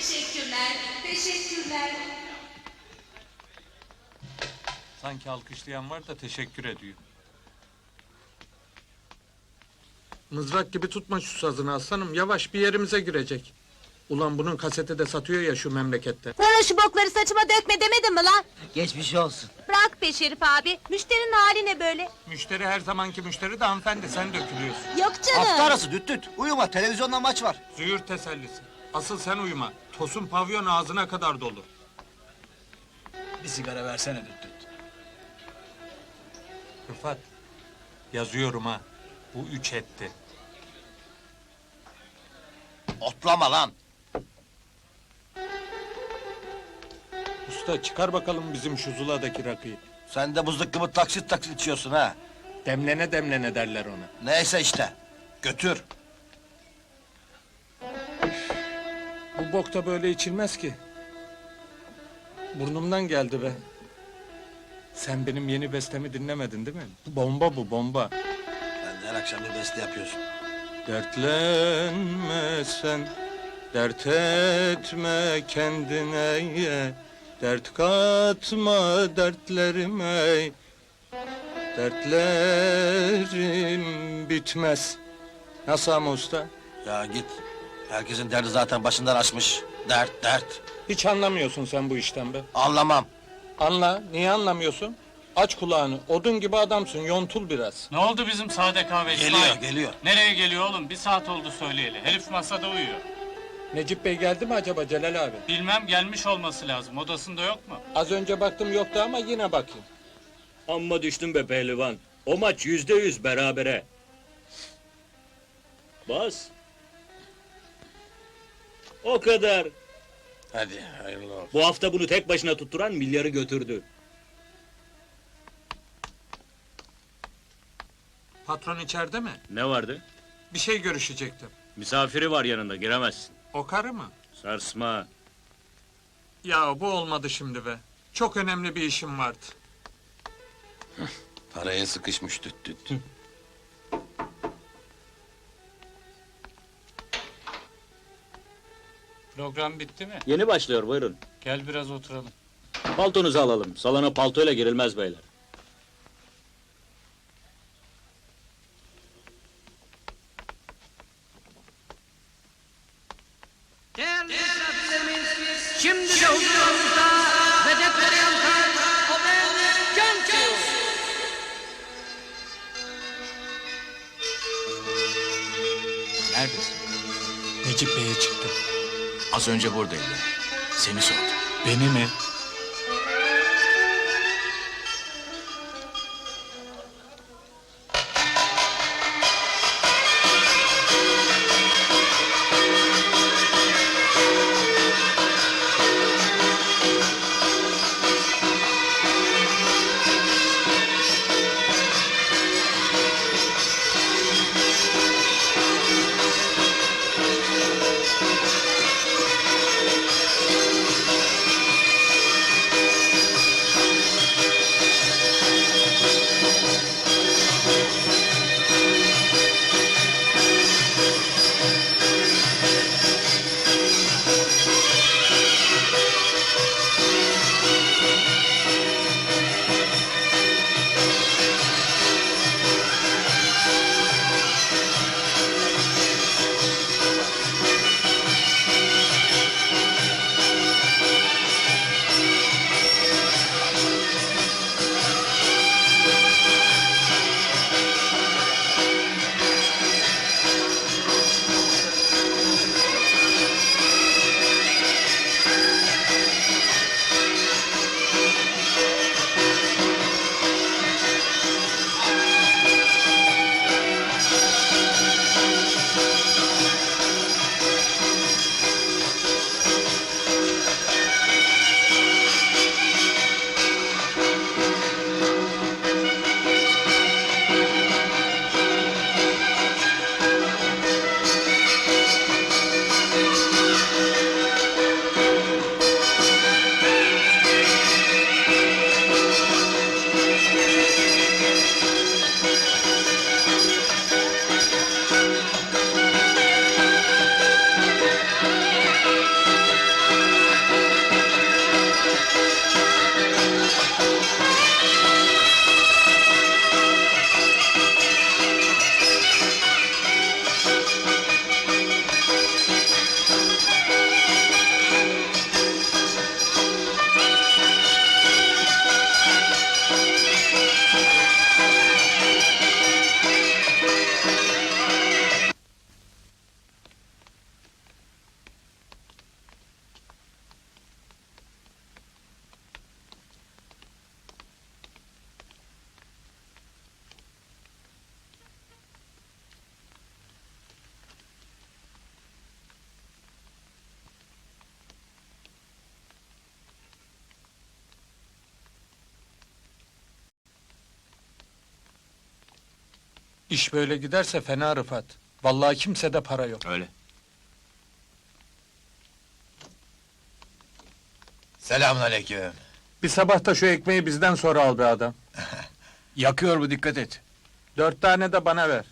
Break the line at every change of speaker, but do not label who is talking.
Teşekkürler, teşekkürler. Sanki alkışlayan var da teşekkür ediyor.
Mızrak gibi tutma şu sazını aslanım. Yavaş bir yerimize girecek. Ulan bunun kaseti de satıyor ya şu memlekette.
Sana şu bokları saçıma dökme demedim mi lan?
Geçmiş olsun.
Bırak be Şerif abi. Müşterinin hali ne böyle?
Müşteri her zamanki müşteri de hanımefendi sen dökülüyorsun.
Yok canım.
Hafta arası düt düt. Uyuma televizyonda maç var.
Züğür tesellisi. Asıl sen uyuma. Tosun pavyon ağzına kadar dolu.
Bir sigara versene düt düt.
Rıfat, yazıyorum ha. Bu üç etti.
Otlama lan.
Usta çıkar bakalım bizim şu Zula'daki rakıyı.
Sen de buzluk gibi taksit taksit içiyorsun ha.
Demlene demlene derler ona.
Neyse işte. Götür.
Bu bok da böyle içilmez ki. Burnumdan geldi be. Sen benim yeni bestemi dinlemedin değil mi? Bomba bu bomba.
De her akşam bir beste yapıyorsun.
Dertlenme sen, dert etme kendine ye. Dert katma dertlerime. Dertlerim bitmez. Nasıl ama usta?
Ya git. Herkesin derdi zaten başından aşmış. Dert dert.
Hiç anlamıyorsun sen bu işten be.
Anlamam.
Anla, niye anlamıyorsun? Aç kulağını, odun gibi adamsın, yontul biraz.
Ne oldu bizim sade kahve İsmail?
Geliyor geliyor.
Nereye geliyor oğlum? Bir saat oldu söyleyeli. Herif masada uyuyor.
Necip Bey geldi mi acaba Celal abi?
Bilmem gelmiş olması lazım. Odasında yok mu?
Az önce baktım yoktu ama yine bakayım.
Amma düştün be pehlivan. O maç yüzde yüz berabere. Bas. O kadar.
Hadi hayırlı olsun.
Bu hafta bunu tek başına tutturan milyarı götürdü.
Patron içeride mi?
Ne vardı?
Bir şey görüşecektim.
Misafiri var yanında giremezsin.
O karı mı?
Sarsma.
Ya bu olmadı şimdi be. Çok önemli bir işim vardı.
Paraya sıkışmış düt düt.
Program bitti mi?
Yeni başlıyor buyurun.
Gel biraz oturalım.
Paltonuzu alalım. Salona paltoyla girilmez beyler.
Değerli misafirlerimiz, şimdi de huzurunuzda Vedep Periyan Kart, Oben Cançuz.
Neredesin?
Necip Bey'e çıktım.
Az önce buradaydı. Seni sordu.
Beni mi? İş böyle giderse fena Rıfat. Vallahi kimsede para yok.
Öyle.
Selamünaleyküm.
Bir sabah da şu ekmeği bizden sonra al be adam.
Yakıyor bu dikkat et.
Dört tane de bana ver.